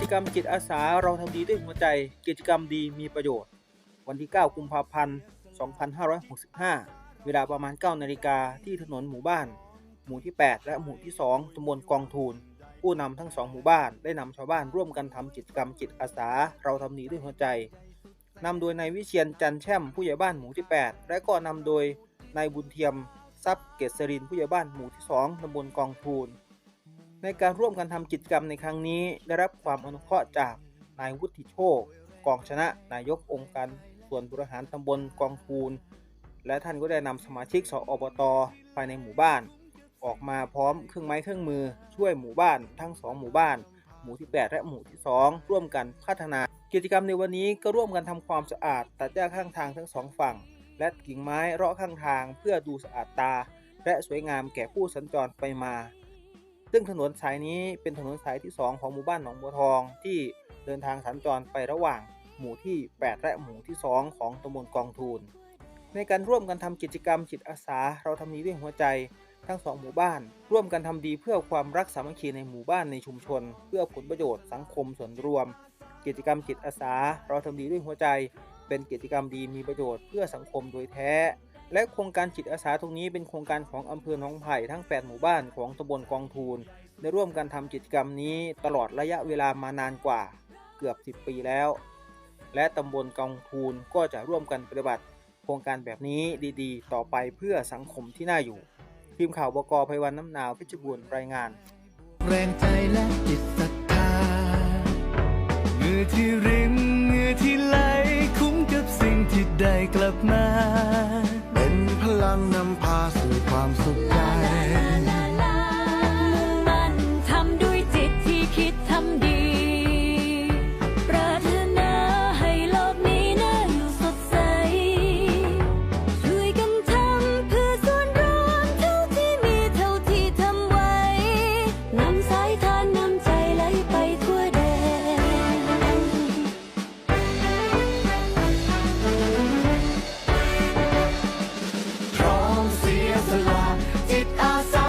จกรรมจิตอาสาเราทำดีด้วยหัวใจ กิจกรรมดีมีประโยชน์ วันที่ 9 กุมภาพันธ์ 2565 เวลาประมาณ 9 นาฬิกาที่ถนนหมู่บ้าน หมู่ที่ 8 และหมู่ที่ 2ตำบลกองทูลผู้นำทั้งสองหมู่บ้านได้นำชาวบ้านร่วมกันทำกิจกรรมจิตอาสาเราทำดีด้วยหัวใจนำโดยนายวิเชียนจันแช่มผู้ใหญ่บ้านหมู่ที่ 8 และก็นำโดยนายบุญเทียมทรัพย์เกษรินผู้ใหญ่บ้านหมู่ที่ 2ตำบลกองทูล ในการร่วมกันทำกิจกรรมในครั้งนี้ ได้รับความอนุเคราะห์จากนายวุฒิโชค กองชนะ นายกองค์การส่วนบริหารตำบลกองทูลและท่านก็ได้นำสมาชิกสอบตภายในหมู่บ้าน ออกมาพร้อมเครื่องไม้เครื่องมือ ช่วยหมู่บ้านทั้งสองหมู่บ้าน หมู่ที่ 8 และหมู่ที่ 2 ร่วมกันพัฒนา กิจกรรมในวันนี้ก็ร่วมกันทำความสะอาด ตัดหญ้าข้างทางทั้งสองฝั่ง และกิ่งไม้เลาะข้างทางเพื่อดูสะอาดตา และสวยงามแก่ผู้สัญจรไปมา ซึ่งถนนสายนี้เป็นถนนสายที่ 2 ของหมู่บ้านหนองบัวทอง ที่เดินทางสัญจรไประหว่างหมู่ที่ 8 และหมู่ที่ 2 ของตำบลกองทูลในการร่วมกันทำกิจกรรมจิตอาสาเราทำดีด้วยหัวใจทั้งสองหมู่บ้าน ร่วมกันทำดีเพื่อความรักสามัคคีในหมู่บ้านในชุมชน เพื่อผลประโยชน์สังคมส่วนรวม กิจกรรมจิตอาสา เราทำดีด้วยหัวใจ เป็นกิจกรรมดีมีประโยชน์เพื่อสังคมโดยแท้ และโครงการจิตอาสาตรงนี้เป็นโครงการของอำเภอหนองไผ่ทั้ง 8 หมู่บ้านของตำบลกองทูลได้ร่วมกันทำกิจกรรมนี้ตลอดระยะเวลามานานกว่าเกือบ 10 ปีแล้ว และตำบลกองทูลก็จะร่วมกันปฏิบัติ โครงการแบบนี้ดีๆ ต่อไปเพื่อสังคมที่น่าอยู่ ทีมข่าวบกไพวันน้ำหนาวเพชรบูรณ์รายงาน แรงใจและจิตศรัทธาเงื่อที่ริมเงื่อที่ไหลคุ้มกับสิ่งที่ได้กลับมา นพลังนำพาสู่ความสุข